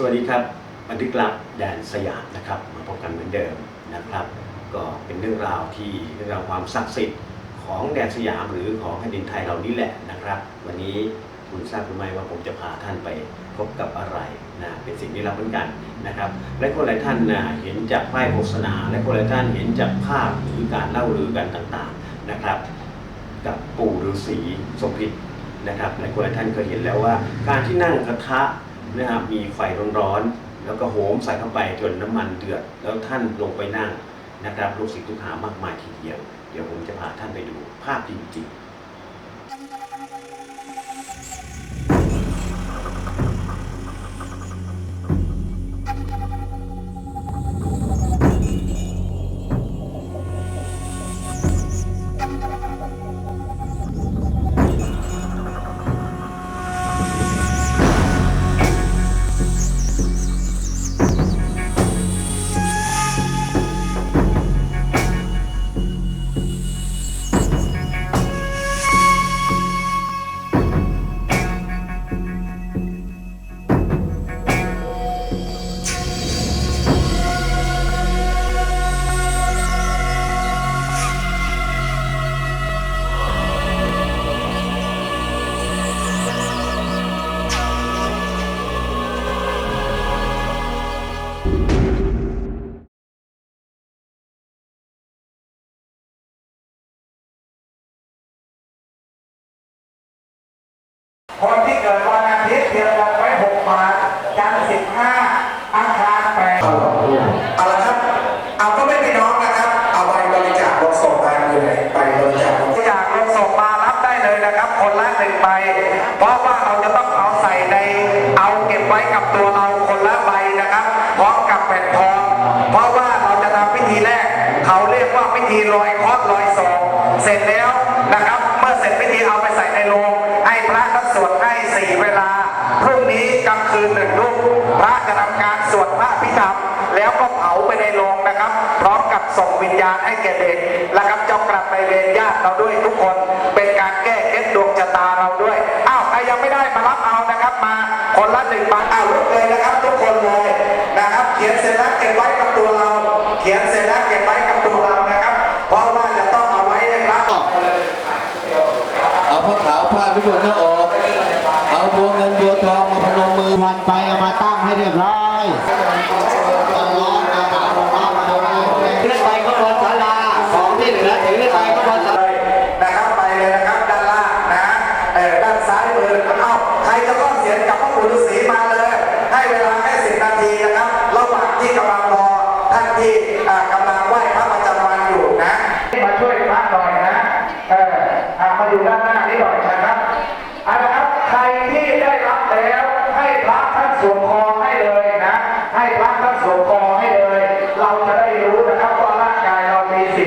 สวัสดีครับบันทึกลับแดนสยามนะครับมาพบกันเหมือนเดิมนะครับ ก็เป็นเรื่องราวที่เรื่องราวความศักดิ์สิทธิ์ของแดนสยามหรือของแผ่นดินไทยเรานี่แหละนะครับ วันนี้คุณทราบหรือไม่ว่าผมจะพาท่านไปพบกับอะไรนะเป็นสิ่งที่รับเหมือนกันนะครับและคนหลายท่านนะเห็นจากป้ายโฆษณา และคนหลายท่านเห็นจากภาพหรือการเล่าลือกันต่างๆนะครับ กับปู่ฤาษีสมพิษนะครับหลายคนหลายท่านเคยเห็นแล้วว่า การที่นั่งกระทะ นะครับมีไฟร้อนๆแล้วก็โหมใส่เข้าไปจนน้ำมันเดือด แล้วท่านลงไปนั่งนะครับลูกศิษย์ลูกหามากมายทีเดียว เดี๋ยวผมจะพาท่านไปดูภาพจริงๆ ค เรียกว่าพิธีลอยคอสลอยสองเสร็จแล้วนะครับ เมื่อเสร็จพิธีเอาไปใส่ในโลงให้พระก็สวดให้สี่เวลาพรุ่งนี้กลางคืนหนึ่งทุ่มพระจะทำการสวดพระพิธรรมแล้วก็เผาไปในโลงนะครับ พร้อมกับส่งวิญญาณให้แก่เด็กและครับเจ้ากลับไปเวรญาติเราด้วยทุกคน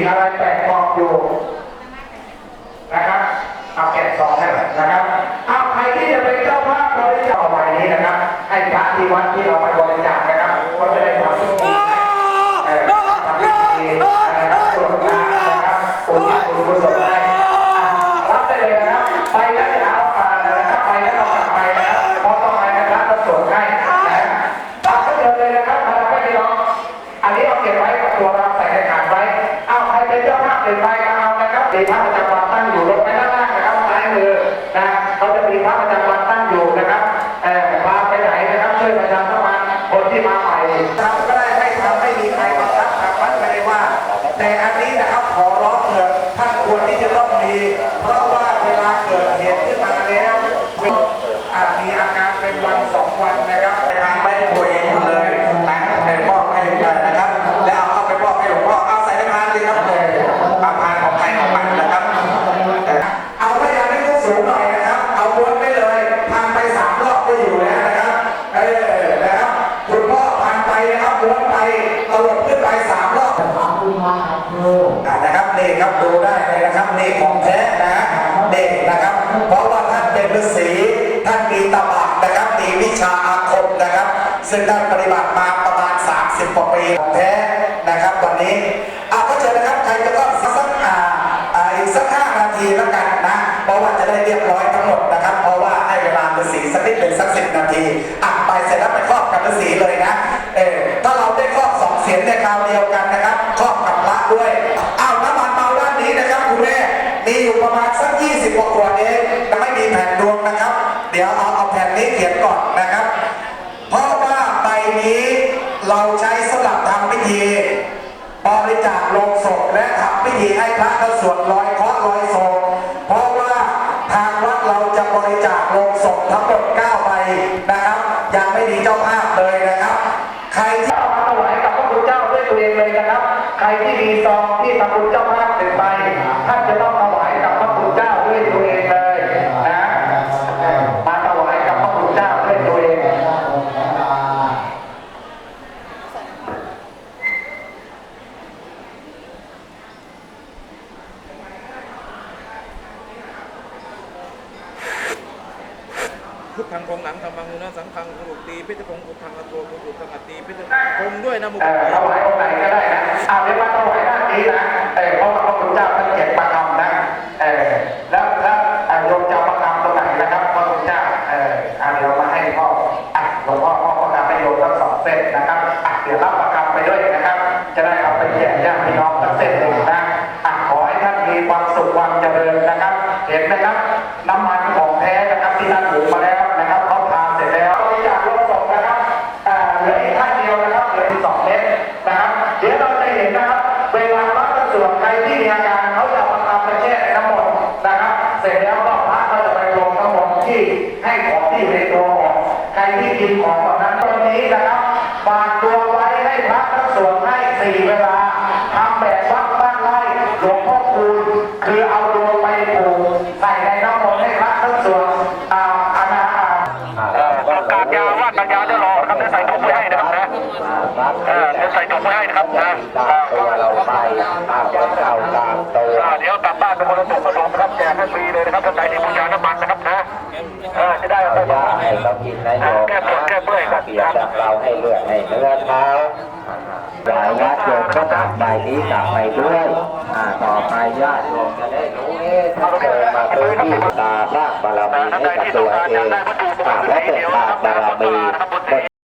เรา มีพระประจำวันตั้งอยู่ลงไปด้านล่างนะครับซ้ายมือนะเขาจะมีพระประจำวันตั้งอยู่นะครับเอ่อพาไปไหนนะครับช่วยประชาสัมพันธ์คนที่มาใหม่ทำก็ได้ไม่ทำไม่มีใครบังคับทำมัดไม่ได้ว่า แต่อันนี้นะครับขอร้องเถอะท่านควรที่จะต้องมี เพราะว่า ด็กนะครับ เพราะว่าท่านเป็นฤาษีท่านมีตบะนะครับมีวิชาอาคมนะครับ ซึ่งท่านปฏิบัติมาประมาณ 30กว่าปีแท้นะครับวันนี้อาก็เชิญนะครับใครจะก็สักอ่าอ่าอีกสักห้านาทีแล้วกันนะเพราะว่าจะได้เรียบร้อยทั้งหมดนะครับ เพราะว่าให้เวลาฤาษีสักนิดหนึ่สักสิบนาทีอะไปเสร็จแล้วไปครอบกับฤาษีเลยนะเออถ้าเราได้ครอบสองเสียงในคราวเดียวกันนะครับครอบ เราจะบริจาคลงศพทั้งหมด9ใบนะครับ ยังไม่มีเจ้าภาพ พุทธังคงหลังธรรมังนะสังฆังสรุตีพิจพงศ์พุทธังอัตโตพุทธังอัตตีพิจคงด้วยนะมุขเอ่อถวายองค์ไหนก็ได้นะเอาเรียกว่าถวายด้านนี้นะเออเพราะว่าพระคุณเจ้าท่านเก็บประคำนะเออแล้วแล้วโยมจะประคำตรงไหนนะครับพระคุณเจ้าเออเอาเดี๋ยวมาให้พ่ออะหลวงพ่อพ่อประคำให้โยมทั้งสองเส้นนะครับอะเดี๋ยวรับประคำไปด้วยนะครับ จะได้เอาไปแจกญาติพี่น้องทั้งเส้นหนึ่งนะอะขอให้ท่านมีความสุขความเจริญนะครับ เห็นไหมครับ ที่กินของเหล่านั้นตรงนี้นะครับฝากตัวไว้ให้พระกระสวดให้สี่เวลาทำแบบวัดบ้านไร่หลวงพ่อคูณคือเอาดวงไปผูกใส่ในน้ำมนต์ให้พระกระสวดอ่าอาณาอ่าประกาศยาว่าปัญญาจะรอครับเดี๋ยวใส่ถุงไว้ให้นะครับนะเออเดี๋ยวใส่ถุงไว้ให้นะครับนะตัวเราไปตามเข่าตามตัวเดี๋ยวกลับบ้านเป็นคนละถุงผสมนะครับแจกให้ฟรีเลยนะครับท่านใดที่บู เมื่อยครับเปลี่ยนจากเราให้เลือดให้เนื้อเท้าหลายญาติโยมก็ทำใบนี้กลับไปด้วยอ่าต่อไปญาติโยมจะได้รู้เอ๊ะถ้าเคยมาเคยที่ตาสร้างบารมีให้กับตัวเองอ่าและเป็นทานบารมี